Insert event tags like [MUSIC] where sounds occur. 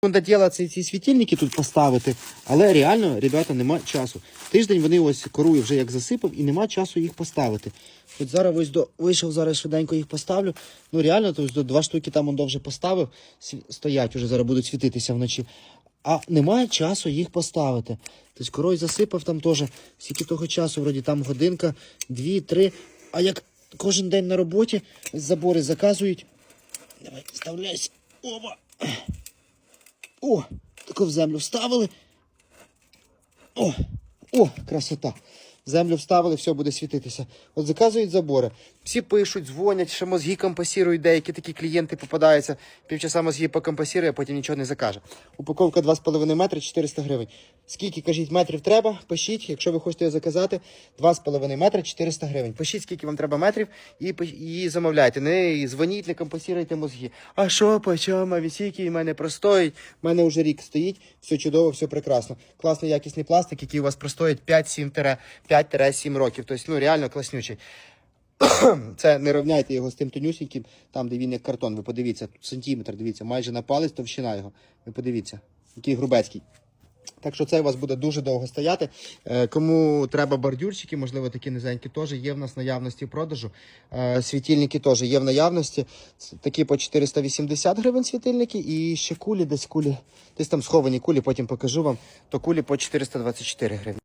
Треба діла ці, світильники тут поставити, але реально, ребята, нема часу. Тиждень вони ось корую вже як засипав і нема часу їх поставити. От зараз ось до вийшов, зараз швиденько їх поставлю. Ну реально, то ось до два штуки там он до вже поставив, стоять, уже зараз будуть світитися вночі. А немає часу їх поставити. Тобто корой засипав там теж, скільки того часу, вроді там годинка, дві, три. А як кожен день на роботі забори заказують. Давай, вставляйся. Оба. О, таку в землю вставили. О, о, красота. Землю вставили, все буде світитися. От заказують забори. Всі пишуть, дзвонять, що мозги компасірують, деякі такі клієнти попадаються. Півчаса мозги покомпасірує, а потім нічого не закаже. Упаковка 2,5 метри 400 гривень. Скільки, кажіть, метрів треба, пишіть, якщо ви хочете заказати, 2,5 метри 400 гривень. Пишіть, скільки вам треба метрів, і, і замовляйте. Не дзвоніть, не компасіруйте мозги. А що, по чому, вісіки в мене простоїть, в мене вже рік стоїть, все чудово, все прекрасно. Класний якісний пластик, який у вас простоїть 5-7 років. Тобто, ну, реально класнючий. [CLEARS THROAT] Це не рівняйте його з тим тонюсіньким, там, де він як картон. Ви подивіться, тут сантиметр, дивіться, майже на палець товщина його. Ви подивіться, який грубецький. Так що це у вас буде дуже довго стояти. Е, Кому треба бордюрчики, можливо, такі низенькі теж є в нас наявності в продажу. Е, Світильники теж є в наявності. Такі по 480 гривень світильники і ще кулі, десь кулі, десь там сховані кулі, потім покажу вам. То кулі по 424 гривні.